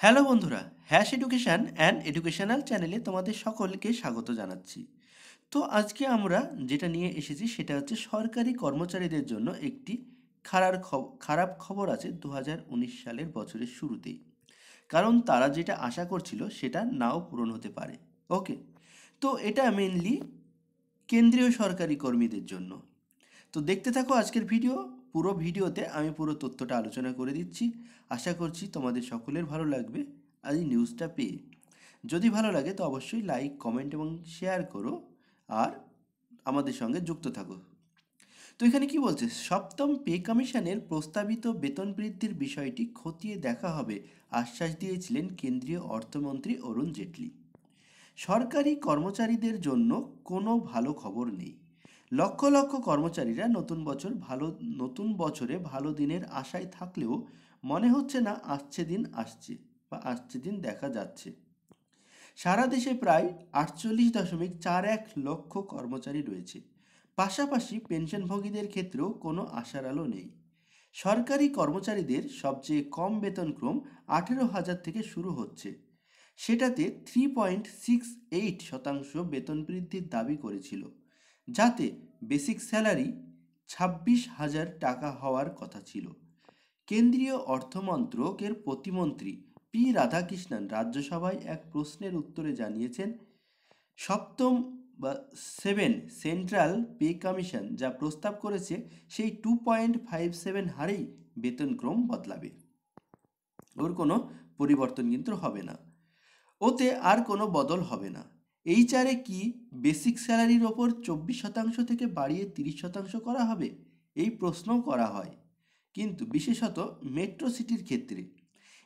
Hello বন্ধুরা, hash education and educational চ্যানেলে তোমাদের সকলকে স্বাগত জানাচ্ছি। তো আজকে আমরা যেটা নিয়ে এসেছি সেটা হচ্ছে সরকারি কর্মচারীদের জন্য একটি খারাপ খারাপ খবর আছে দু হাজার উনিশ সালের বছরের শুরুতেই। কারণ তারা যেটা আশা করছিল সেটা নাও পূরণ হতে পারে। ওকে, তো এটা মেনলি কেন্দ্রীয় সরকারি কর্মীদের জন্য। তো দেখতে থাকো আজকের ভিডিও। পুরো ভিডিওতে আমি পুরো তথ্যটা আলোচনা করে দিচ্ছি। আশা করছি তোমাদের সকলের ভালো লাগবে আজ এই নিউজটা পেয়ে। যদি ভালো লাগে তো অবশ্যই লাইক কমেন্ট এবং শেয়ার করো আর আমাদের সঙ্গে যুক্ত থাকো। তো এখানে কি বলছে? সপ্তম পে কমিশনের প্রস্তাবিত বেতন বৃদ্ধির বিষয়টি খতিয়ে দেখা হবে, আশ্বাস দিয়েছিলেন কেন্দ্রীয় অর্থমন্ত্রী অরুণ জেটলি। সরকারি কর্মচারীদের জন্য কোনো ভালো খবর নেই। লক্ষ লক্ষ কর্মচারীরা নতুন বছর ভালো, নতুন বছরে ভালো দিনের আশায় থাকলেও মনে হচ্ছে না আসছে দিন আসছে বা আসছে দিন দেখা যাচ্ছে। সারা দেশে প্রায় আটচল্লিশ দশমিক চার এক লক্ষ কর্মচারী রয়েছে। পাশাপাশি পেনশনভোগীদের ক্ষেত্রেও কোনো আশার আলো নেই। সরকারি কর্মচারীদের সবচেয়ে কম বেতনক্রম আঠেরো হাজার থেকে শুরু হচ্ছে। সেটাতে থ্রি পয়েন্ট সিক্স এইট শতাংশ বেতন বৃদ্ধির দাবি করেছিল। যাতে বেসিক স্যালারি ছাব্বিশ হাজার টাকা হওয়ার কথা ছিল। কেন্দ্রীয় অর্থমন্ত্রকের প্রতিমন্ত্রী পি রাধাকৃষ্ণন রাজ্যসভায় এক প্রশ্নের উত্তরে জানিয়েছেন, সপ্তম বা সেভেন সেন্ট্রাল পে কমিশন যা প্রস্তাব করেছে সেই টু পয়েন্ট ফাইভ সেভেন হারেই বেতনক্রম বদলাবে। ওর কোনো পরিবর্তন কিন্তু হবে না। ওতে আর কোনো বদল হবে না। এইচআরে কি বেসিক স্যালারির ওপর চব্বিশ শতাংশ থেকে বাড়িয়ে তিরিশ শতাংশ করা হবে? এই প্রশ্নও করা হয়। কিন্তু বিশেষত মেট্রো সিটির ক্ষেত্রে।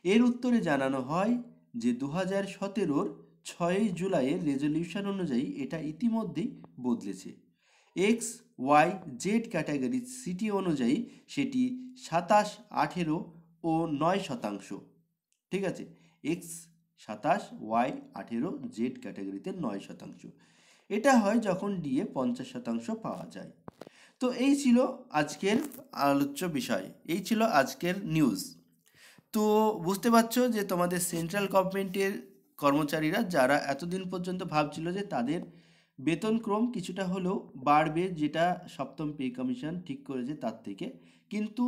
এর উত্তরে জানানো হয় যে দু হাজার সতেরোর ছয়ই জুলাইয়ের রেজলিউশন অনুযায়ী এটা ইতিমধ্যেই বদলেছে। X Y Z category city অনুযায়ী সেটি সাতাশ, আঠেরো ও নয় শতাংশ। ঠিক আছে? এক্স সাতাশ, ওয়াই, আঠেরো, জেড ক্যাটাগরিতে নয় শতাংশ। এটা হয় যখন ডিএ পঞ্চাশ শতাংশ পাওয়া যায়। তো এই ছিল আজকের আলোচ্য বিষয়। এই ছিল আজকের নিউজ। তো বুঝতে পারছ যে তোমাদের সেন্ট্রাল গভর্নমেন্টের কর্মচারীরা যারা এতদিন পর্যন্ত ভাবছিল যে তাদের বেতনক্রম কিছুটা হলেও বাড়বে, যেটা সপ্তম পে কমিশন ঠিক করেছে তার থেকে, কিন্তু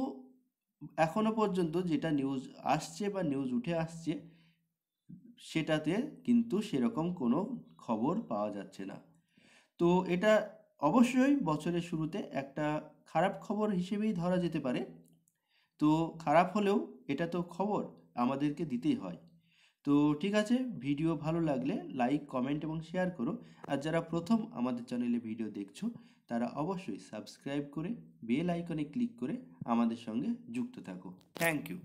এখনও পর্যন্ত যেটা নিউজ আসছে বা নিউজ উঠে আসছে সেটাতে কিন্তু সেরকম কোনো খবর পাওয়া যাচ্ছে না। তো এটা অবশ্যই বছরের শুরুতে একটা খারাপ খবর হিসেবেই ধরা যেতে পারে। তো খারাপ হলেও এটা তো খবর আমাদেরকে দিতেই হয়। তো ঠিক আছে, ভিডিও ভালো লাগলে লাইক, কমেন্ট এবং শেয়ার করো। আর যারা প্রথম আমাদের চ্যানেলে ভিডিও দেখছ, তারা অবশ্যই সাবস্ক্রাইব করে বেল আইকনে ক্লিক করে আমাদের সঙ্গে যুক্ত থাকো। Thank you.